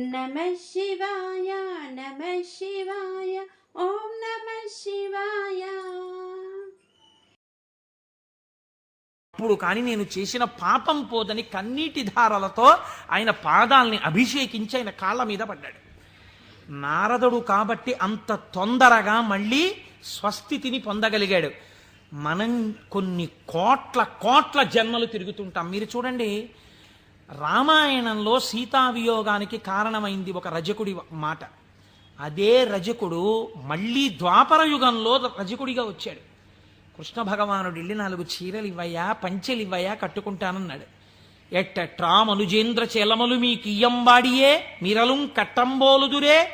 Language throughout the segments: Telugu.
నమ శివాయ నమ శివాయ ఓం నమ శివాయ. ఇప్పుడు కానీ నేను చేసిన పాపం పోదని కన్నీటి ధారలతో ఆయన పాదాల్ని అభిషేకించి ఆయన కాళ్ళ మీద పడ్డాడు. నారదుడు కాబట్టి అంత తొందరగా మళ్ళీ స్వస్థితిని పొందగలిగాడు. మనం కొన్ని కోట్ల కోట్ల జన్మలు తిరుగుతుంటాం. మీరు చూడండి రామాయణంలో సీతావియోగానికి కారణమైంది ఒక రజకుడి మాట. అదే రజకుడు మళ్ళీ ద్వాపర యుగంలో రజకుడిగా వచ్చాడు. కృష్ణ భగవానుడు వెళ్ళి నాలుగు చీరలు ఇవ్వయా పంచెలు ఇవ్వయా కట్టుకుంటానన్నాడు. ఎట్టట్రా మనుజేంద్ర చెలమలు మీ కియ్యంబాడియే మిరలుం కట్టంబోలుదురే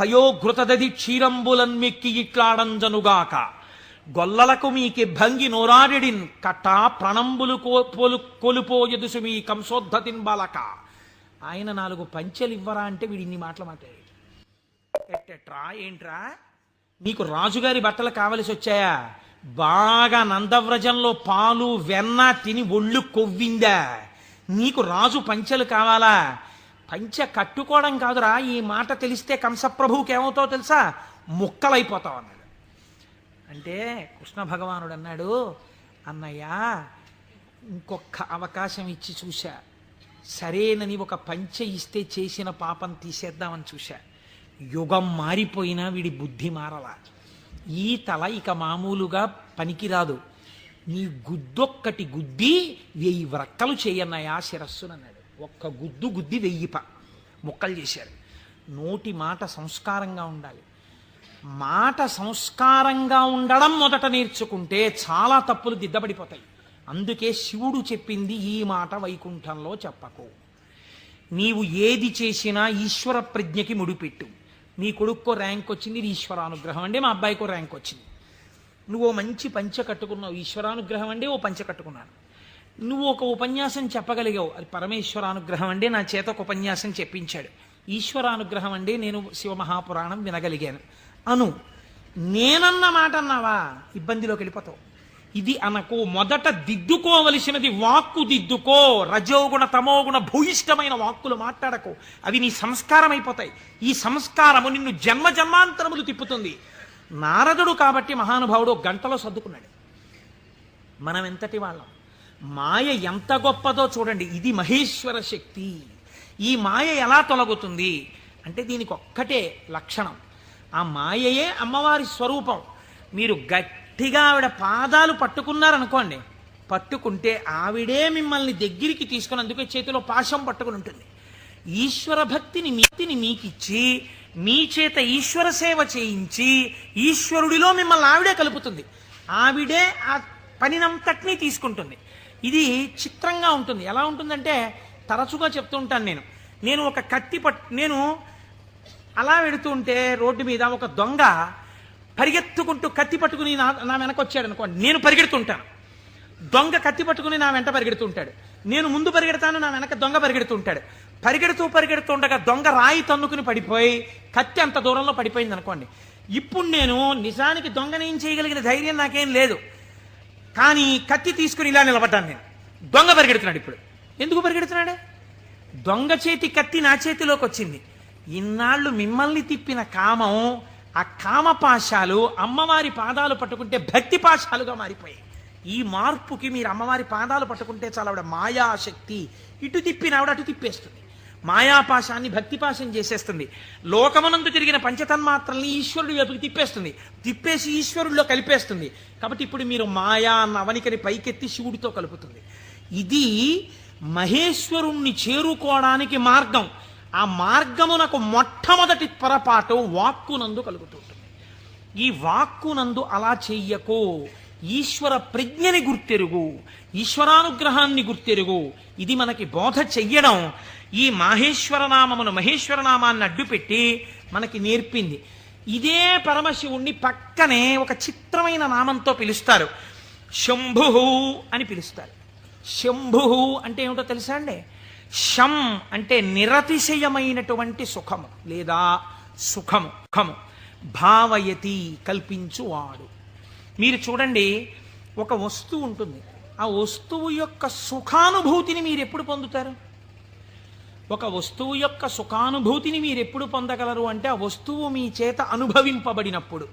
పయోఘృతదది క్షీరంబులన్మెక్కి ఇట్లాడంజనుగాక. గొల్లలకు మీకి భంగి నోరాడిడిన్ కట్ట ప్రణంబులు కోలు కోలుపోయదుసు మీ కంసోద్ధతిన్ బాలక. ఆయన నాలుగు పంచెలు ఇవ్వరా అంటే వీడు ఇన్ని మాటలు మాట్లాడాడు. ఎట్టెట్రా ఏంట్రా? నీకు రాజుగారి బట్టలు కావలసి వచ్చాయా? బాగా నందవ్రజంలో పాలు వెన్న తిని ఒళ్ళు కొవ్విందా? నీకు రాజు పంచెలు కావాలా? పంచె కట్టుకోవడం కాదురా ఈ మాట తెలిస్తే కంసప్రభువుకి ఏమవుతావు తెలుసా? ముక్కలైపోతావు అన్నాడు. అంటే కృష్ణ భగవానుడు అన్నాడు అన్నయ్య ఇంకొక అవకాశం ఇచ్చి చూశా. సరేనని ఒక పంచ ఇస్తే చేసిన పాపం తీసేద్దామని చూశా. యుగం మారిపోయినా వీడి బుద్ధి మారలా. ఈ తల ఇక మామూలుగా పనికిరాదు. నీ గుద్దొక్కటి గుద్ది వెయ్యి వ్రక్కలు చేయన్నయా శిరస్సునన్నాడు ఒక్క గుద్దు గుద్ది వెయ్యి ప ముక్కలు చేశారు. నోటి మాట సంస్కారంగా ఉండాలి. మాట సంస్కారంగా ఉండడం మొదట నేర్చుకుంటే చాలా తప్పులు దిద్దబడిపోతాయి. అందుకే శివుడు చెప్పింది ఈ మాట వైకుంఠంలో చెప్పకు. నీవు ఏది చేసినా ఈశ్వర ప్రజ్ఞకి ముడిపెట్టు. నీ కొడుక్కో ర్యాంక్ వచ్చింది ఇది ఈశ్వరానుగ్రహం అంటే మా అబ్బాయికో ర్యాంక్ వచ్చింది నువ్వు మంచి పంచ కట్టుకున్నావు ఈశ్వరానుగ్రహం అంటే ఓ పంచ కట్టుకున్నాను. నువ్వు ఒక ఉపన్యాసం చెప్పగలిగావు అది పరమేశ్వరానుగ్రహం అంటే నా చేత ఒక ఉపన్యాసం చెప్పించాడు. ఈశ్వరానుగ్రహం అంటే నేను శివమహాపురాణం వినగలిగాను. అను. నేనన్న మాట అన్నావా ఇబ్బందిలోకి వెళ్ళిపోతావు. ఇది అనకు. మొదట దిద్దుకోవలసినది వాక్కు దిద్దుకో. రజోగుణ తమోగుణ భూయిష్టమైన వాక్కులు మాట్లాడకు. అవి నీ సంస్కారం అయిపోతాయి. ఈ సంస్కారము నిన్ను జన్మ జన్మాంతరములు తిప్పుతుంది. నారదుడు కాబట్టి మహానుభావుడు గంటలో సర్దుకున్నాడు. మనం ఎంతటి వాళ్ళం. మాయ ఎంత గొప్పదో చూడండి. ఇది మహేశ్వర శక్తి. ఈ మాయ ఎలా తొలగుతుంది? అంటే దీనికి ఒక్కటే లక్షణం. ఆ మాయయే అమ్మవారి స్వరూపం. మీరు గట్టిగా ఆవిడ పాదాలు పట్టుకున్నారనుకోండి పట్టుకుంటే ఆవిడే మిమ్మల్ని దగ్గరికి తీసుకున్నందుకే చేతిలో పాశం పట్టుకుని ఉంటుంది. ఈశ్వర భక్తిని మీతిని మీకిచ్చి మీ చేత ఈశ్వర సేవ చేయించి ఈశ్వరుడిలో మిమ్మల్ని ఆవిడే కలుపుతుంది. ఆవిడే ఆ పనినంతటినీ తీసుకుంటుంది. ఇది చిత్రంగా ఉంటుంది. ఎలా ఉంటుందంటే తరచుగా చెప్తూ ఉంటాను నేను. నేను ఒక కత్తి పట్ నేను అలా వెడుతుంటే రోడ్డు మీద ఒక దొంగ పరిగెత్తుకుంటూ కత్తి పట్టుకుని నా నా వెనక వచ్చాడు అనుకోండి. నేను పరిగెడుతుంటాను. దొంగ కత్తి పట్టుకుని నా వెంట పరిగెడుతుంటాడు. నేను ముందు పరిగెడతాను నా వెనక దొంగ పరిగెడుతుంటాడు. పరిగెడుతూ పరిగెడుతుండగా దొంగ రాయి తన్నుకుని పడిపోయి కత్తి అంత దూరంలో పడిపోయింది అనుకోండి. ఇప్పుడు నేను నిజానికి దొంగని ఏం చేయగలిగిన ధైర్యం నాకేం లేదు. కానీ కత్తి తీసుకుని ఇలా నిలబడ్డాను నేను. దొంగ పరిగెడుతున్నాడు ఇప్పుడు. ఎందుకు పరిగెడుతున్నాడు? దొంగ చేతి కత్తి నా చేతిలోకి వచ్చింది. ఇన్నాళ్ళు మిమ్మల్ని తిప్పిన కామం ఆ కామపాశాలు అమ్మవారి పాదాలు పట్టుకుంటే భక్తి పాశాలుగా మారిపోయాయి. ఈ మార్పుకి మీరు అమ్మవారి పాదాలు పట్టుకుంటే చాలా ఆవిడ మాయాశక్తి. ఇటు తిప్పిన ఆవిడ అటు తిప్పేస్తుంది. మాయాపాశాన్ని భక్తిపాశం చేసేస్తుంది. లోకమనందు తిరిగిన పంచతన్మాత్రల్ని ఈశ్వరుడి వైపుకి తిప్పేస్తుంది. తిప్పేసి ఈశ్వరుడిలో కలిపేస్తుంది. కాబట్టి ఇప్పుడు మీరు మాయా నవనికని పైకెత్తి శివుడితో కలుపుతుంది. ఇది మహేశ్వరుణ్ణి చేరుకోవడానికి మార్గం. ఆ మార్గమునకు మొట్టమొదటి పొరపాటు వాక్కునందు కలుగుతుంటుంది. ఈ వాక్కునందు అలా చెయ్యకు ఈశ్వర ప్రజ్ఞని గుర్తెరుగు. ఈశ్వరానుగ్రహాన్ని గుర్తెరుగు. ఇది మనకి బోధ చెయ్యడం. ఈ మాహేశ్వర నామమును మహేశ్వర నామాన్ని అడ్డుపెట్టి మనకి నేర్పింది. ఇదే పరమశివుణ్ణి పక్కనే ఒక చిత్రమైన నామంతో పిలుస్తారు. శంభు అని పిలుస్తారు. శంభు అంటే ఏమిటో తెలుసా అండి? శం అంటే నిరతిశయమైనటువంటి సుఖము లేదా సుఖము సుఖము భావయతి కల్పించువాడు. మీరు చూడండి ఒక వస్తువు ఉంటుంది. ఆ వస్తువు యొక్క సుఖానుభూతిని మీరు ఎప్పుడు పొందుతారు? ఒక వస్తువు యొక్క సుఖానుభూతిని మీరు ఎప్పుడు పొందగలరు అంటే ఆ వస్తువు మీ చేత అనుభవింపబడినప్పుడు.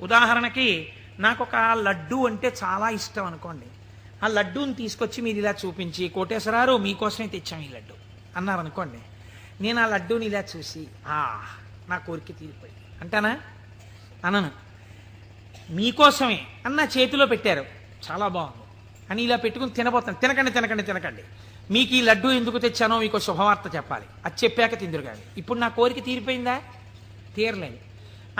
ఉదాహరణకి నాకు ఒక లడ్డు అంటే చాలా ఇష్టం అనుకోండి. ఆ లడ్డూని తీసుకొచ్చి మీరు ఇలా చూపించి కోటేశ్వరారు మీకోసమే తెచ్చాం ఈ లడ్డు. అన్నారు అనుకోండి నేను ఆ లడ్డూని ఇలా చూసి ఆ నా కోరిక తీరిపోయింది. అంటానా? అనను. మీకోసమే. అన్న చేతిలో పెట్టారు. చాలా బాగుంది. అని ఇలా పెట్టుకుని తినబోతాను తినకండి తినకండి తినకండి. మీకు ఈ లడ్డు ఎందుకు తెచ్చానో మీకు శుభవార్త చెప్పాలి. అది చెప్పాక తిందురు కానీ ఇప్పుడు నా కోరిక తీరిపోయిందా? తీరలేదు.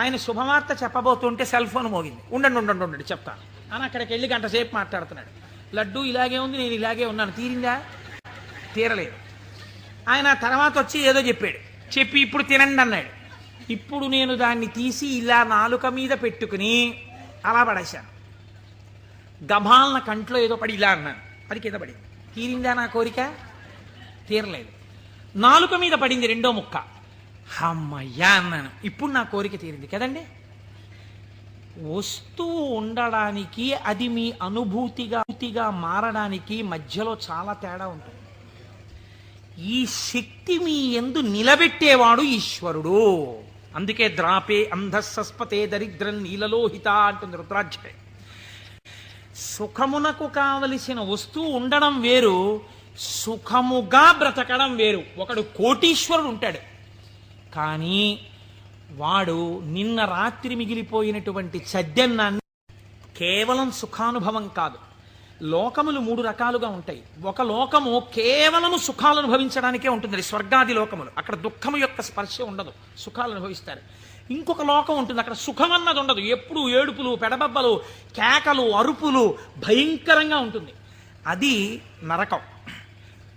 ఆయన శుభవార్త చెప్పబోతుంటే సెల్ ఫోన్ మోగింది. ఉండండి ఉండండి ఉండండి చెప్తాను. అని అక్కడికి వెళ్ళి గంట సేపు మాట్లాడుతున్నాడు. లడ్డు ఇలాగే ఉంది నేను ఇలాగే ఉన్నాను. తీరిందా? తీరలేదు. ఆయన తర్వాత వచ్చి ఏదో చెప్పాడు. చెప్పి ఇప్పుడు తినండి అన్నాడు. ఇప్పుడు నేను దాన్ని తీసి ఇలా నాలుక మీద పెట్టుకుని అలా పడేశాను. గభాలన కంట్లో ఏదో పడి ఇలా అన్నాను. అది కింద పడింది. తీరిందా నా కోరిక? తీరలేదు. నాలుక మీద పడింది రెండో ముక్క. అమ్మయ్యా అన్నాను. ఇప్పుడు నా కోరిక తీరింది కదండి? వస్తువు ఉండడానికి అది మీ అనుభూతిగా అనుభూతిగా మారడానికి మధ్యలో చాలా తేడా ఉంటుంది. ఈ శక్తి మీ ఎందు నిలబెట్టేవాడు ఈశ్వరుడు. అందుకే ద్రాపే అంధస్సస్పతే దరిద్రం నీలలోహిత అంటుంది రుద్రాధ్యాయ సుఖమునకు కావలసిన వస్తువు ఉండడం వేరు సుఖముగా బ్రతకడం వేరు. ఒకడు కోటీశ్వరుడు ఉంటాడు. కానీ వాడు నిన్న రాత్రి మిగిలిపోయినటువంటి చద్దన్నాన్ని కేవలం సుఖానుభవం కాదు. లోకములు మూడు రకాలుగా ఉంటాయి. ఒక లోకము కేవలము సుఖాలు అనుభవించడానికే ఉంటుంది. స్వర్గాది లోకములు. అక్కడ దుఃఖము యొక్క స్పర్శ ఉండదు. సుఖాలు అనుభవిస్తారు. ఇంకొక లోకం ఉంటుంది. అక్కడ సుఖం అన్నది ఉండదు. ఎప్పుడు ఏడుపులు పెడబబ్బలు కేకలు అరుపులు భయంకరంగా ఉంటుంది. అది నరకం.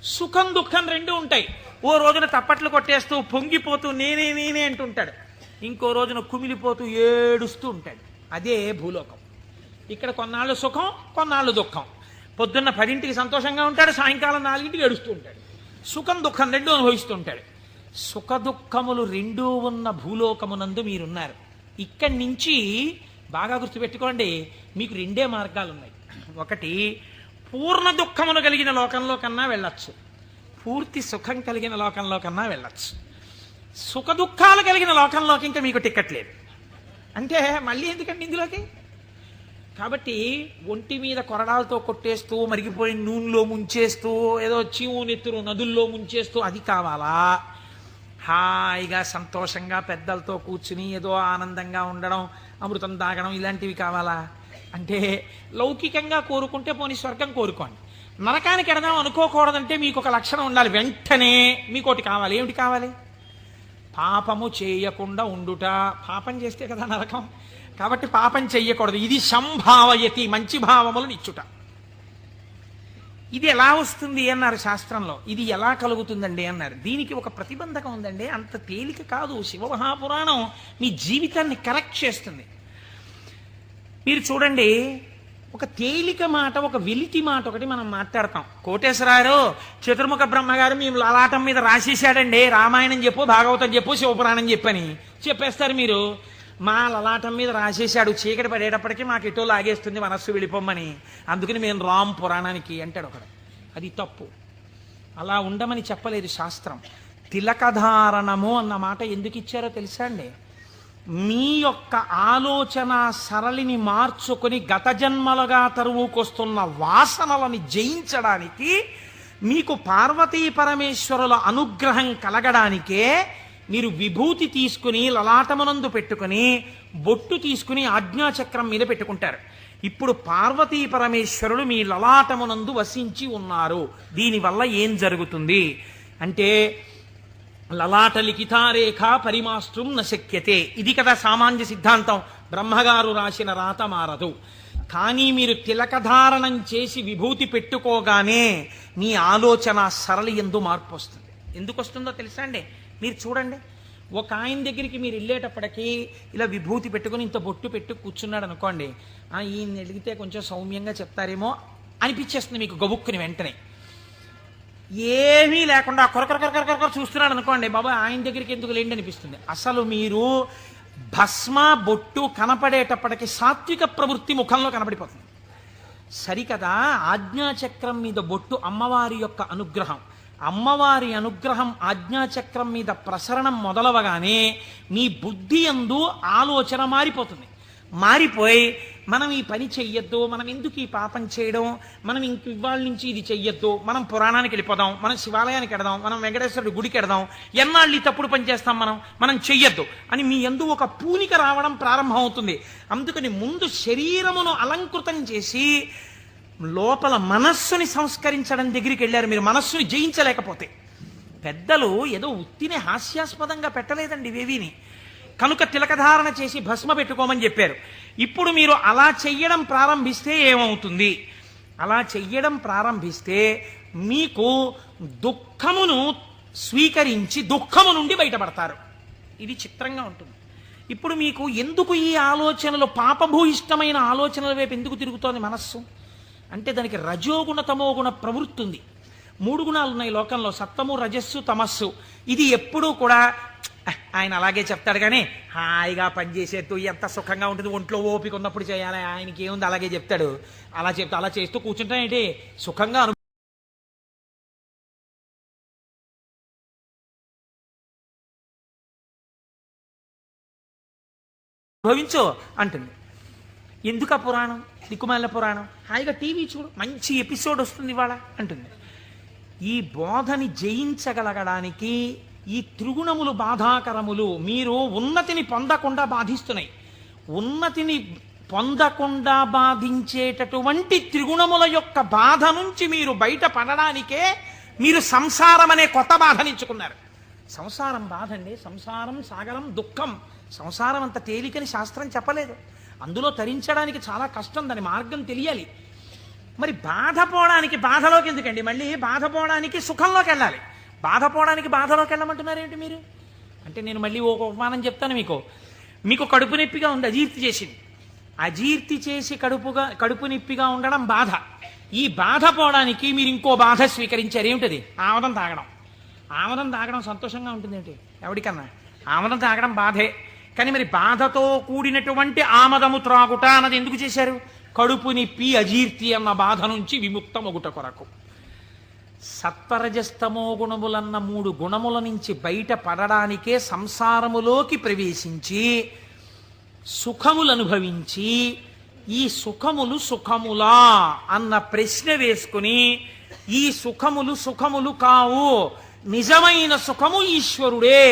సుఖం దుఃఖం రెండు ఉంటాయి. ఓ రోజున తప్పట్లు కొట్టేస్తూ పొంగిపోతూ నేనే నేనే అంటుంటాడు. ఇంకో రోజున కుమిలిపోతూ ఏడుస్తూ ఉంటాడు. అదే భూలోకం. ఇక్కడ కొన్నాళ్ళు సుఖం కొన్నాళ్ళు దుఃఖం. పొద్దున్న పదింటికి సంతోషంగా ఉంటాడు సాయంకాలం నాలుగింటికి ఏడుస్తూ ఉంటాడు. సుఖం దుఃఖం రెండు అనుభవిస్తూ ఉంటాడు. సుఖ దుఃఖములు రెండూ ఉన్న భూలోకమునందు మీరున్నారు. ఇక్కడి నుంచి బాగా గుర్తుపెట్టుకోండి మీకు రెండే మార్గాలు ఉన్నాయి ఒకటి పూర్ణ దుఃఖమును కలిగిన లోకంలో కన్నా వెళ్ళచ్చు. పూర్తి సుఖం కలిగిన లోకంలో కన్నా వెళ్ళొచ్చు. సుఖ దుఃఖాలు కలిగిన లోకంలోకి ఇంకా మీకు టికెట్ లేదు. అంటే మళ్ళీ ఎందుకండి ఇందులోకి? కాబట్టి ఒంటి మీద కొరడాలతో కొట్టేస్తూ మరిగిపోయిన నూనెలో ముంచేస్తూ ఏదో చీము నెత్తురు నదుల్లో ముంచేస్తూ అది కావాలా? హాయిగా సంతోషంగా పెద్దలతో కూర్చుని ఏదో ఆనందంగా ఉండడం అమృతం తాగడం ఇలాంటివి కావాలా? అంటే లౌకికంగా కోరుకుంటే పోనీ స్వర్గం కోరుకోండి. నరకానికి ఎడదాం అనుకోకూడదంటే మీకు ఒక లక్షణం ఉండాలి. వెంటనే మీకోటి కావాలి. ఏమిటి కావాలి? పాపము చేయకుండా ఉండుట. పాపం చేస్తే కదా నరకం. కాబట్టి పాపం చెయ్యకూడదు. ఇది సంభావయతి మంచి భావములను ఇచ్చుట. ఇది ఎలా వస్తుంది అన్నారు శాస్త్రంలో. ఇది ఎలా కలుగుతుందండి అన్నారు. దీనికి ఒక ప్రతిబంధకం ఉందండి. అంత తేలిక కాదు. శివమహాపురాణం మీ జీవితాన్ని కరెక్ట్ చేస్తుంది. మీరు చూడండి ఒక తేలిక మాట ఒక వెలితి మాట ఒకటి మనం మాట్లాడతాం. కోటేశ్వరారు చతుర్ముఖ బ్రహ్మగారు మేము లలాటం మీద రాసేశాడండి. రామాయణం చెప్పు భాగవతం చెప్పు శివపురాణం చెప్పని. చెప్పేస్తారు మీరు. మా లలాటం మీద రాసేశాడు. చీకటి పడేటప్పటికీ మాకు ఎటో లాగేస్తుంది మనస్సు వెళ్ళిపోమ్మని. అందుకని మేము రామ్ పురాణానికి అంటాడు ఒకడు. అది తప్పు. అలా ఉండమని చెప్పలేదు శాస్త్రం. తిలకధారణము అన్న మాట ఎందుకు ఇచ్చారో తెలుసా అండి? మీ యొక్క ఆలోచన సరళిని మార్చుకొని గత జన్మలుగా తరువుకొస్తున్న వాసనలని జయించడానికి మీకు పార్వతీ పరమేశ్వరుల అనుగ్రహం కలగడానికే మీరు విభూతి తీసుకుని లలాటమునందు పెట్టుకుని బొట్టు తీసుకుని ఆజ్ఞాచక్రం మీద పెట్టుకుంటారు. ఇప్పుడు పార్వతీ పరమేశ్వరులు మీ లలాటమునందు వసించి ఉన్నారు. దీనివల్ల ఏం జరుగుతుంది? అంటే లలాట లిఖితారేఖ పరిమాస్త్రం నశక్యతే ఇది కదా సామాన్య సిద్ధాంతం. బ్రహ్మగారు రాసిన రాత మారదు. కానీ మీరు తిలకధారణం చేసి విభూతి పెట్టుకోగానే మీ ఆలోచన సరళి ఎందు మార్పు వస్తుంది ఎందుకు వస్తుందో తెలుసా అండి? మీరు చూడండి. ఒక ఆయన దగ్గరికి మీరు వెళ్ళేటప్పటికి ఇలా విభూతి పెట్టుకుని ఇంత బొట్టు పెట్టు కూర్చున్నాడు అనుకోండి. ఈయన్ని అడిగితే కొంచెం సౌమ్యంగా చెప్తారేమో అనిపించేస్తుంది మీకు గబుక్కుని వెంటనే. ఏమీ లేకుండా కొరకొర కొరకొర కొరకొర చూస్తున్నాడు అనుకోండి బాబా ఆయన దగ్గరికి ఎందుకు లేండి అనిపిస్తుంది. అసలు మీరు భస్మ బొట్టు కనపడేటప్పటికి సాత్విక ప్రవృత్తి ముఖంలో కనపడిపోతుంది. సరికదా? ఆజ్ఞాచక్రం మీద బొట్టు అమ్మవారి యొక్క అనుగ్రహం. అమ్మవారి అనుగ్రహం ఆజ్ఞాచక్రం మీద ప్రసరణం మొదలవగానే మీ బుద్ధి ఎందు ఆలోచన మారిపోతుంది. మారిపోయి మనం ఈ పని చెయ్యొద్దు మనం ఎందుకు ఈ పాపం చేయడం మనం ఇంక ఇవాళ నుంచి ఇది చెయ్యొద్దు మనం పురాణానికి వెళ్ళిపోదాం మనం శివాలయానికి వెడదాం మనం వెంకటేశ్వరుడు గుడికి వెడదాం ఎన్నాళ్ళు ఈ తప్పుడు పని చేస్తాం మనం? మనం చెయ్యొద్దు. అని మీ ఎందు ఒక పూనిక రావడం ప్రారంభమవుతుంది. అందుకని ముందు శరీరమును అలంకృతం చేసి లోపల మనస్సుని సంస్కరించడం దగ్గరికి వెళ్ళారు. మీరు మనస్సుని జయించలేకపోతే. పెద్దలు ఏదో ఉత్తిని హాస్యాస్పదంగా పెట్టలేదండి ఇవేవిని కనుక తిలకధారణ చేసి భస్మ పెట్టుకోమని చెప్పారు. ఇప్పుడు మీరు అలా చెయ్యడం ప్రారంభిస్తే ఏమవుతుంది? అలా చెయ్యడం ప్రారంభిస్తే మీకు దుఃఖమును స్వీకరించి దుఃఖము నుండి బయటపడతారు. ఇది చిత్రంగా ఉంటుంది. ఇప్పుడు మీకు ఎందుకు ఈ ఆలోచనలు పాపభూయిష్టమైన ఆలోచనల వైపు ఎందుకు తిరుగుతోంది మనస్సు? అంటే దానికి రజోగుణ తమోగుణ ప్రవృత్తి ఉంది మూడు గుణాలు ఉన్నాయి లోకంలో సత్తము రజస్సు తమస్సు. ఇది ఎప్పుడూ కూడా ఆయన అలాగే చెప్తాడు కానీ హాయిగా పనిచేసేట్టు ఎంత సుఖంగా ఉంటుంది. ఒంట్లో ఓపిక ఉన్నప్పుడు చేయాలి. ఆయనకి ఏముంది? అలాగే చెప్తాడు. అలా చెప్తా అలా చేస్తూ కూర్చుంటాం ఏంటి? సుఖంగా అను అనుభవించు అంటుంది. ఎందుక పురాణం? దిక్కుమాల పురాణం? హాయిగా టీవీ చూడు. మంచి ఎపిసోడ్ వస్తుంది ఇవాళ అంటుంది. ఈ బోధని జయించగలగడానికి ఈ త్రిగుణములు బాధాకరములు మీరు ఉన్నతిని పొందకుండా బాధిస్తున్నాయి. ఉన్నతిని పొందకుండా బాధించేటటువంటి త్రిగుణముల యొక్క బాధ నుంచి మీరు బయటపడడానికే మీరు సంసారం అనే కొత్త బాధనించుకున్నారు సంసారం బాధ అండి సంసారం సాగరం దుఃఖం. సంసారం అంత తేలికని శాస్త్రం చెప్పలేదు. అందులో తరించడానికి చాలా కష్టం దాని మార్గం తెలియాలి. మరి బాధపోవడానికి బాధలోకి ఎందుకండి? మళ్ళీ బాధపోవడానికి సుఖంలోకి వెళ్ళాలి. బాధపోవడానికి బాధలోకి వెళ్ళమంటున్నారు ఏంటి మీరు? అంటే నేను మళ్ళీ ఒక ఉపమానం చెప్తాను మీకు. మీకు కడుపు నొప్పిగా ఉంది అజీర్తి చేసింది. అజీర్తి చేసి కడుపుగా కడుపు నొప్పిగా ఉండడం బాధ. ఈ బాధ పోవడానికి మీరు ఇంకో బాధ స్వీకరించారు. ఏమిటది? ఆమదం తాగడం. ఆమదం తాగడం సంతోషంగా ఉంటుంది ఏంటి ఎవరికన్నా ఆమదం తాగడం బాధే. కానీ మరి బాధతో కూడినటువంటి ఆమదము త్రాగుట అన్నది ఎందుకు చేశారు? కడుపు నొప్పి అజీర్తి అన్న బాధ నుంచి విముక్తం ఒకట కొరకు. సత్వరజస్తమో గుణములన్న మూడు గుణముల నుంచి బయటపడడానికే సంసారములోకి ప్రవేశించి సుఖములు అనుభవించి ఈ సుఖములు సుఖములా అన్న ప్రశ్న వేసుకుని ఈ సుఖములు సుఖములు కావు నిజమైన సుఖము ఈశ్వరుడే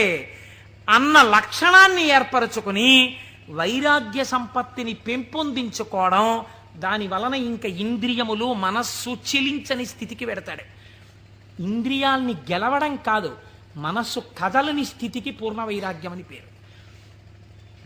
అన్న లక్షణాన్ని ఏర్పరచుకుని వైరాగ్య సంపత్తిని పెంపొందించుకోవడం దాని వలన ఇంకా ఇంద్రియములు మనస్సు చెలించని స్థితికి పెడతాడు ఇంద్రియాల్ని గెలవడం కాదు మనస్సు కదలని స్థితికి పూర్ణ వైరాగ్యం అని పేరు.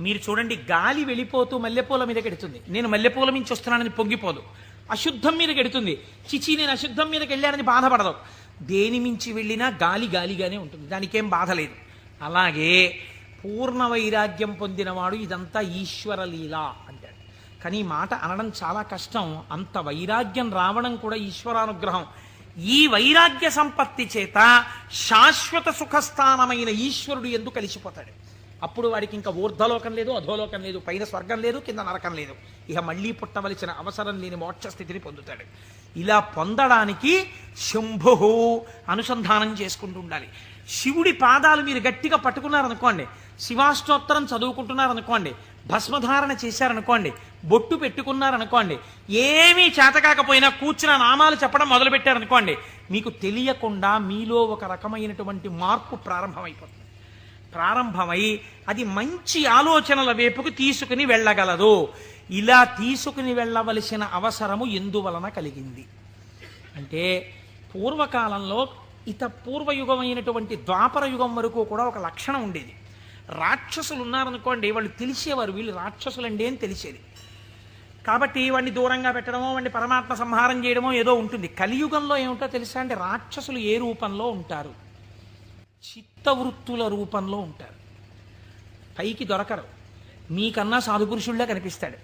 మీరు చూడండి గాలి వెళ్ళిపోతూ మల్లెపూల మీద కెడుతుంది నేను మల్లెపూల నుంచి వస్తున్నానని పొంగిపోదు. అశుద్ధం మీద గెడుతుంది. చిచి నేను అశుద్ధం మీదకి వెళ్ళానని బాధపడదు. దేని మించి వెళ్ళినా గాలి గాలిగానే ఉంటుంది. దానికేం బాధ లేదు. అలాగే పూర్ణ వైరాగ్యం పొందినవాడు ఇదంతా ఈశ్వర లీల అంటాడు. కానీ మాట అనడం చాలా కష్టం. అంత వైరాగ్యం రావడం కూడా ఈశ్వరానుగ్రహం. ఈ వైరాగ్య సంపత్తి చేత శాశ్వత సుఖస్థానమైన ఈశ్వరుడు ఎందుకు కలిసిపోతాడు. అప్పుడు వాడికి ఇంకా ఊర్ధలోకం లేదు అధోలోకం లేదు పైన స్వర్గం లేదు కింద నరకం లేదు. ఇక మళ్ళీ పుట్టవలసిన అవసరం లేని మోక్ష స్థితిని పొందుతాడు. ఇలా పొందడానికి శంభు అనుసంధానం చేసుకుంటూ ఉండాలి శివుడి పాదాలు మీరు గట్టిగా పట్టుకున్నారనుకోండి శివాష్టోత్తరం చదువుకుంటున్నారనుకోండి భస్మధారణ చేశారనుకోండి బొట్టు పెట్టుకున్నారనుకోండి ఏమీ చేతకాకపోయినా కూర్చున్న నామాలు చెప్పడం మొదలుపెట్టారనుకోండి మీకు తెలియకుండా మీలో ఒక రకమైనటువంటి మార్పు ప్రారంభమైపోతుంది. ప్రారంభమై అది మంచి ఆలోచనల వైపుకు తీసుకుని వెళ్ళగలదు. ఇలా తీసుకుని వెళ్ళవలసిన అవసరము ఎందువలన కలిగింది? అంటే పూర్వకాలంలో ఇత పూర్వయుగమైనటువంటి ద్వాపర యుగం వరకు కూడా ఒక లక్షణం ఉండేది. రాక్షసులు ఉన్నారనుకోండి వాళ్ళు తెలిసేవారు వీళ్ళు రాక్షసులండి అని తెలిసేది. కాబట్టి వాడిని దూరంగా పెట్టడమో వాడిని పరమాత్మ సంహారం చేయడమో ఏదో ఉంటుంది. కలియుగంలో ఏమిటో తెలుసా అంటే రాక్షసులు ఏ రూపంలో ఉంటారు? చిత్తవృత్తుల రూపంలో ఉంటారు. పైకి దొరకరు. మీకన్నా సాధుపురుషుళ్ళే కనిపిస్తాడు.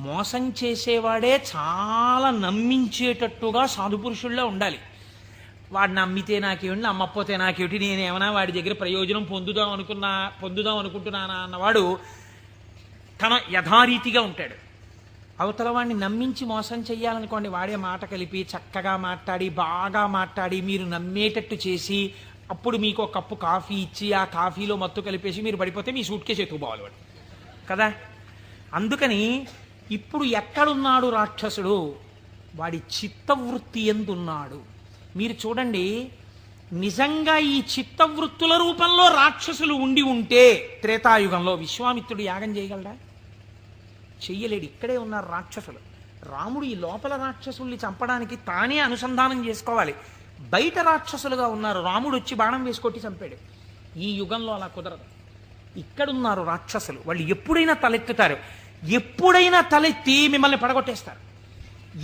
మోసం చేసేవాడే చాలా నమ్మించేటట్టుగా సాధుపురుషుళ్ళే ఉండాలి. వాడు నమ్మితే నాకేమిటి నమ్మకపోతే నాకేమిటి నేనేమైనా వాడి దగ్గర ప్రయోజనం పొందుదాం అనుకున్నా పొందుదాం అనుకుంటున్నానా అన్నవాడు తన యథారీతిగా ఉంటాడు. అవతల వాడిని నమ్మించి మోసం చేయాలనుకోండి వాడే మాట కలిపి చక్కగా మాట్లాడి బాగా మాట్లాడి మీరు నమ్మేటట్టు చేసి అప్పుడు మీకు ఒక కప్పు కాఫీ ఇచ్చి ఆ కాఫీలో మత్తు కలిపేసి మీరు పడిపోతే మీ సూట్ కేసు ఎత్తుకుపోవాలి వాడు. కదా? అందుకని ఇప్పుడు ఎక్కడున్నాడు రాక్షసుడు? వాడి చిత్తవృత్తి ఎందున్నాడు? మీరు చూడండి నిజంగా ఈ చిత్తవృత్తుల రూపంలో రాక్షసులు ఉండి ఉంటే త్రేతాయుగంలో విశ్వామిత్రుడు యాగం చేయగలడా? చెయ్యలేడు. ఇక్కడే ఉన్నారు రాక్షసులు. రాముడు ఈ లోపల రాక్షసుల్ని చంపడానికి తానే అనుసంధానం చేసుకోవాలి. బయట రాక్షసులుగా ఉన్నారు. రాముడు వచ్చి బాణం వేసుకొట్టి చంపాడు. ఈ యుగంలో అలా కుదరదు. ఇక్కడున్నారు రాక్షసులు. వాళ్ళు ఎప్పుడైనా తలెత్తుతారు. ఎప్పుడైనా తలెత్తి మిమ్మల్ని పడగొట్టేస్తారు.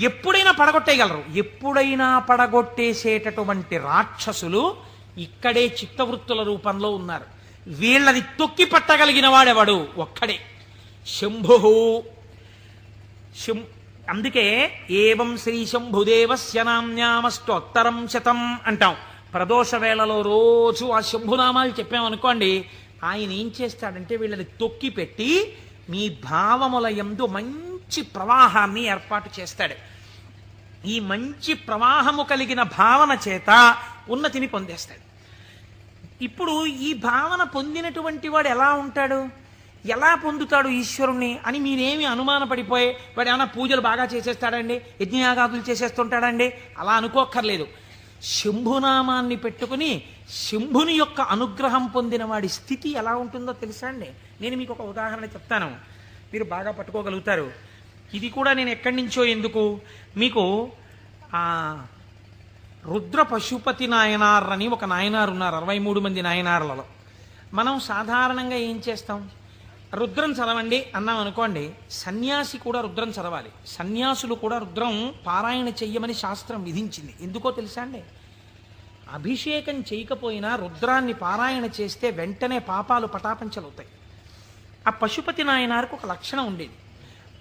ఎప్పుడైనా పడగొట్టేయగలరు. ఎప్పుడైనా పడగొట్టేసేటటువంటి రాక్షసులు ఇక్కడే చిత్తవృత్తుల రూపంలో ఉన్నారు. వీళ్ళని తొక్కి పట్టగలిగిన వాడెవడు? ఒక్కడే. శంభు. శం అందుకే ఏవం శ్రీ శంభుదేవస్య నామ్యామస్తోత్తరం శతం అంటాం. ప్రదోష వేళలో రోజు ఆ శంభునామాలు చెప్పామనుకోండి ఆయన ఏం చేస్తాడంటే వీళ్ళని తొక్కి పెట్టి మీ భావముల ఎందు మంచి మంచి ప్రవాహాన్ని ఏర్పాటు చేస్తాడు. ఈ మంచి ప్రవాహము కలిగిన భావన చేత ఉన్నతిని పొందేస్తాడు. ఇప్పుడు ఈ భావన పొందినటువంటి వాడు ఎలా ఉంటాడు? ఎలా పొందుతాడు ఈశ్వరుణ్ణి అని మీరేమి అనుమానపడిపోయి వాడు ఏమైనా పూజలు బాగా చేసేస్తాడండి? యజ్ఞయాగాదులు చేసేస్తుంటాడండి? అలా అనుకోక్కర్లేదు. శంభునామాన్ని పెట్టుకుని శంభుని యొక్క అనుగ్రహం పొందిన వాడి స్థితి ఎలా ఉంటుందో తెలుసా అండి? నేను మీకు ఒక ఉదాహరణ చెప్తాను. మీరు బాగా పట్టుకోగలుగుతారు. ఇది కూడా నేను ఎక్కడి నుంచో ఎందుకు? మీకు రుద్ర పశుపతి నాయనార్ అని ఒక నాయనారు ఉన్నారు అరవై మూడు మంది నాయనార్లలో. మనం సాధారణంగా ఏం చేస్తాం? రుద్రం చదవండి అన్నాం అనుకోండి సన్యాసి కూడా రుద్రం చదవాలి. సన్యాసులు కూడా రుద్రం పారాయణ చెయ్యమని శాస్త్రం విధించింది. ఎందుకో తెలుసా అండి? అభిషేకం చేయకపోయినా రుద్రాన్ని పారాయణ చేస్తే వెంటనే పాపాలు పటాపంచలవుతాయి. ఆ పశుపతి నాయనారికి ఒక లక్షణం ఉండేది.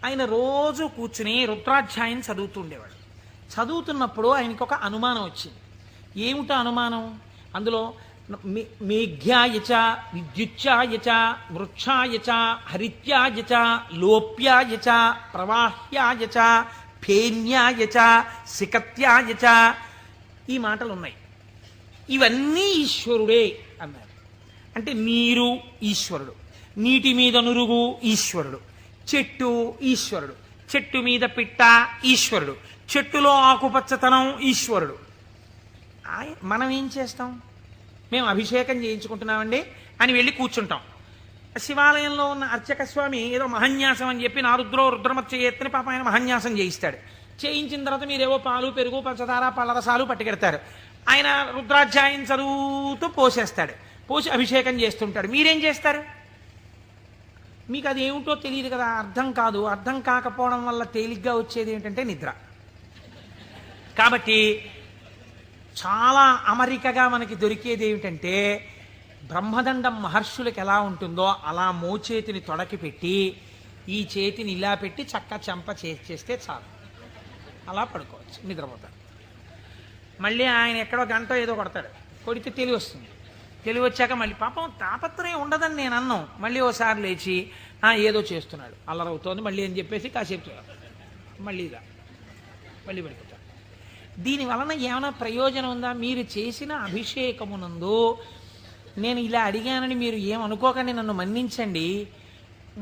ఆయన రోజు కూర్చుని రుద్రాధ్యాయం చదువుతుండేవాడు. చదువుతున్నప్పుడు ఆయనకి ఒక అనుమానం వచ్చింది. ఏమిట అనుమానం? అందులో మేఘ్యాయచ మేఘ్యాయ వృక్షాయచ హరిత్యాయచ లోప్యాయచ ప్రవాహ్యాయచ ఫేన్యాయచ సికత్యాయచ ఈ మాటలు ఉన్నాయి ఇవన్నీ ఈశ్వరుడే అన్నారు. అంటే నీరు ఈశ్వరుడు. నీటి మీద నురుగు ఈశ్వరుడు. చెట్టు ఈశ్వరుడు. చెట్టు మీద పిట్ట ఈశ్వరుడు. చెట్టులో ఆకుపచ్చతనం ఈశ్వరుడు. ఆయ- మనం ఏం చేస్తాం? మేము అభిషేకం చేయించుకుంటున్నామండి అని వెళ్ళి కూర్చుంటాం. శివాలయంలో ఉన్న అర్చక స్వామి ఏదో మహన్యాసం అని చెప్పి నా రుద్రో ఎత్తని పాప ఆయన మహన్యాసం చేయిస్తాడు. చేయించిన తర్వాత మీరేవో పాలు పెరుగు పంచదార పళ్ళరసాలు పట్టుకెడతారు. ఆయన రుద్రాధ్యాయం చదువుతూ పోసేస్తాడు. పోసి అభిషేకం చేస్తుంటాడు. మీరేం చేస్తారు? మీకు అది ఏమిటో తెలియదు కదా అర్థం కాదు. అర్థం కాకపోవడం వల్ల తేలిగ్గా వచ్చేది ఏంటంటే నిద్ర. కాబట్టి చాలా అమరికగా మనకి దొరికేది ఏమిటంటే బ్రహ్మదండం మహర్షులకు ఎలా ఉంటుందో అలా మోచేతిని తొడకి పెట్టి ఈ చేతిని ఇలా పెట్టి చక్క చెంప చేస్తే చాలు. అలా పడుకోవచ్చు నిద్రపోతారు. మళ్ళీ ఆయన ఎక్కడో గంట ఏదో కొడతాడు. కొడితే తెలివి వస్తుంది తెలివి వచ్చాక మళ్ళీ పాపం తాపత్రయం ఉండదని నేను అన్నాం. మళ్ళీ ఓసారి లేచి ఏదో చేస్తున్నాడు. అల్లరవుతోంది మళ్ళీ అని చెప్పేసి కాసేపు మళ్ళీ ఇదా మళ్ళీ పడిపోతాడు దీని వలన ఏమైనా ప్రయోజనం ఉందా? మీరు చేసిన అభిషేకమునందు నేను ఇలా అడిగానని మీరు ఏమనుకోకండి నన్ను మన్నించండి.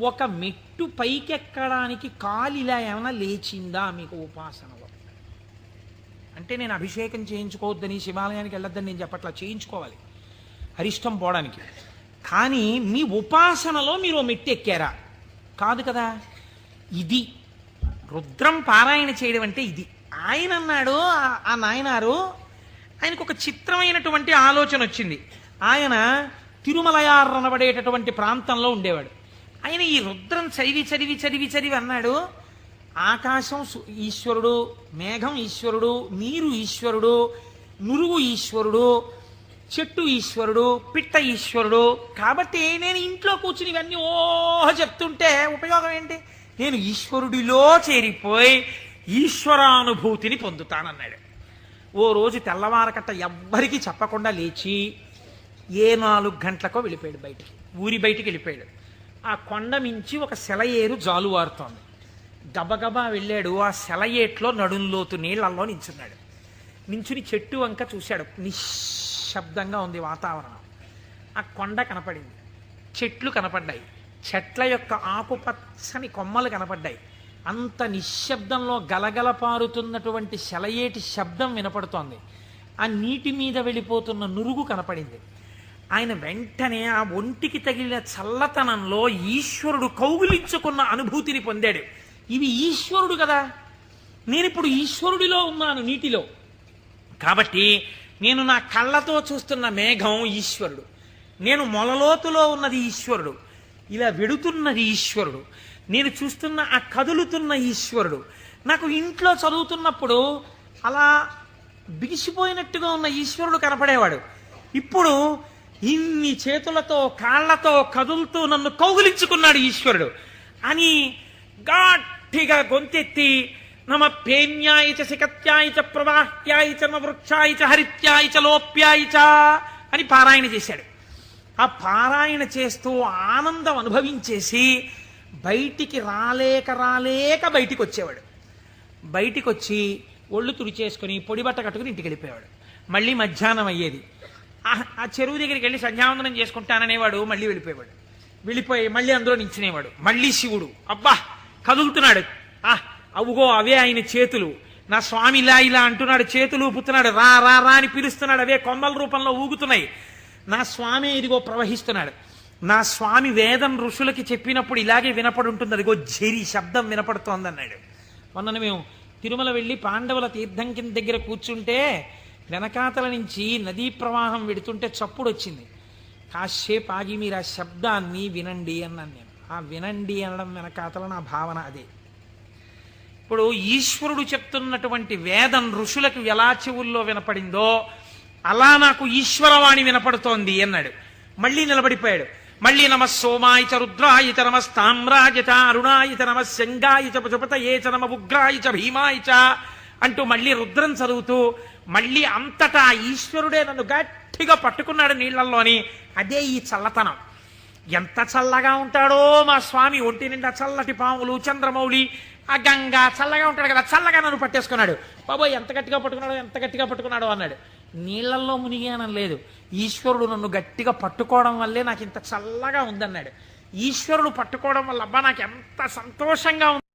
ఒక మెట్టు పైకెక్కడానికి కాలు ఇలా ఏమైనా లేచిందా మీకు ఉపాసనలో? అంటే నేను అభిషేకం చేయించుకోవద్దని శివాలయానికి వెళ్ళొద్దని నేను చెప్పట్లా చేయించుకోవాలి. అరిష్టం పోవడానికి. కానీ మీ ఉపాసనలో మీరు ఓ ఎక్కారా కాదు కదా. ఇది రుద్రం పారాయణ చేయడం అంటే ఇది. ఆయన అన్నాడు ఆ- నాయనారు ఆయనకు ఒక చిత్రమైనటువంటి ఆలోచన వచ్చింది. ఆయన తిరుమలయార్ అనబడేటటువంటి ప్రాంతంలో ఉండేవాడు. ఆయన ఈ రుద్రం చదివి చదివి చదివి చదివి అన్నాడు ఆకాశం ఈశ్వరుడు మేఘం ఈశ్వరుడు నీరు ఈశ్వరుడు నురుగు ఈశ్వరుడు చెట్టు ఈశ్వరుడు పిట్ట ఈశ్వరుడు. కాబట్టి నేను ఇంట్లో కూర్చుని ఇవన్నీ ఓహ చెప్తుంటే ఉపయోగం ఏంటి? నేను ఈశ్వరుడిలో చేరిపోయి ఈశ్వరానుభూతిని పొందుతానన్నాడు. ఓ రోజు తెల్లవారకట్ట ఎవ్వరికీ చెప్పకుండా లేచి ఏ నాలుగు గంటలకో వెళ్ళిపోయాడు బయటికి. ఊరి బయటికి వెళ్ళిపోయాడు. ఆ కొండ మించి ఒక సెలయేరు జాలువారుతోంది గబగబా వెళ్ళాడు. ఆ సెలయేట్లో నడుంలోతు నీళ్ళల్లో నించున్నాడు. నించుని చెట్టు వంక చూశాడు. నిశ్శబ్దంగా ఉంది వాతావరణం. ఆ కొండ కనపడింది. చెట్లు కనపడ్డాయి. చెట్ల యొక్క ఆకుపచ్చని కొమ్మలు కనపడ్డాయి. అంత నిశ్శబ్దంలో గలగల పారుతున్నటువంటి శలయేటి శబ్దం వినపడుతోంది. ఆ నీటి మీద వెళ్ళిపోతున్న నురుగు కనపడింది. ఆయన వెంటనే ఆ ఒంటికి తగిలిన చల్లతనంలో ఈశ్వరుడు కౌగులించుకున్న అనుభూతిని పొందాడు. ఇవి ఈశ్వరుడు కదా. నేనిప్పుడు ఈశ్వరుడిలో ఉన్నాను నీటిలో. కాబట్టి నేను నా కళ్ళతో చూస్తున్న మేఘం ఈశ్వరుడు. నేను మొలలోతులో ఉన్నది ఈశ్వరుడు. ఇలా వెడుతున్నది ఈశ్వరుడు. నేను చూస్తున్న ఆ కదులుతున్న ఈశ్వరుడు. నాకు ఇంట్లో చదువుతున్నప్పుడు అలా బిగిసిపోయినట్టుగా ఉన్న ఈశ్వరుడు కనపడేవాడు. ఇప్పుడు ఇన్ని చేతులతో కాళ్ళతో కదులుతూ నన్ను కౌగులించుకున్నాడు ఈశ్వరుడు. అని గట్టిగా గొంతెత్తి నమ పేన్యాయ చ శిఖత్యాయ చ ప్రవాహ్యాయ చ నమ వృక్షాయ చ హరిత్యాయ చ లోప్యాయ చ అని పారాయణ చేశాడు. ఆ పారాయణ చేస్తూ ఆనందం అనుభవించేసి బయటికి రాలేక రాలేక బయటికి వచ్చేవాడు బయటికి వచ్చి ఒళ్ళు తుడిచేసుకుని పొడి బట్ట కట్టుకుని ఇంటికి వెళ్ళిపోయేవాడు. మళ్ళీ మధ్యాహ్నం అయ్యేది. ఆ- ఆ చెరువు దగ్గరికి వెళ్ళి సంధ్యావందనం చేసుకుంటాననేవాడు మళ్ళీ వెళ్ళిపోయేవాడు. వెళ్ళిపోయి మళ్ళీ అందులో నించునేవాడు మళ్ళీ శివుడు అబ్బా కదులుతున్నాడు. ఆహ్ అవుగో అవే ఆయన చేతులు. నా స్వామి ఇలా ఇలా అంటున్నాడు చేతులు ఊపుతున్నాడు రా రా రా అని పిలుస్తున్నాడు అవే కొమ్మల రూపంలో ఊగుతున్నాయి. నా స్వామి ఇదిగో ప్రవహిస్తున్నాడు. నా స్వామి వేదం ఋషులకి చెప్పినప్పుడు ఇలాగే వినపడి ఉంటుంది. అదిగో జరి శబ్దం వినపడుతోంది అన్నాడు. మొన్న మేము తిరుమల వెళ్ళి పాండవుల తీర్థం కింద దగ్గర కూర్చుంటే వెనకాతల నుంచి నదీ ప్రవాహం వెడుతుంటే చప్పుడు వచ్చింది. కాసేపు ఆగి మీరు ఆ శబ్దాన్ని వినండి అన్నాను నేను. ఆ వినండి అనడం వెనకాతల నా భావన అదే. ఇప్పుడు ఈశ్వరుడు చెప్తున్నటువంటి వేదం ఋషులకు ఎలా చెవుల్లో వినపడిందో అలా నాకు ఈశ్వరవాణి వినపడుతోంది అన్నాడు. మళ్ళీ నిలబడిపోయాడు. మళ్ళీ నమ సోమాయిచ చ రుద్రాయ చ నమ స్తామ్రాయ చ నమ శంగాయ చ చ నమ అంటూ మళ్ళీ రుద్రం చదువుతూ మళ్ళీ అంతటా ఈశ్వరుడే నన్ను గట్టిగా పట్టుకున్నాడు నీళ్ళలోని అదే ఈ చల్లతనం. ఎంత చల్లగా ఉంటాడో మా స్వామి ఒంటి నిండా చల్లటి పాములు చంద్రమౌళి ఆ గంగా చల్లగా ఉంటాడు కదా చల్లగా నన్ను పట్టేసుకున్నాడు. బాబోయ్ ఎంత గట్టిగా పట్టుకున్నాడో ఎంత గట్టిగా పట్టుకున్నాడో అన్నాడు. నీళ్ళల్లో మునిగానం లేదు. ఈశ్వరుడు నన్ను గట్టిగా పట్టుకోవడం వల్లే నాకు ఇంత చల్లగా ఉందన్నాడు. ఈశ్వరుడు పట్టుకోవడం వల్ల అబ్బా నాకు ఎంత సంతోషంగా ఉంది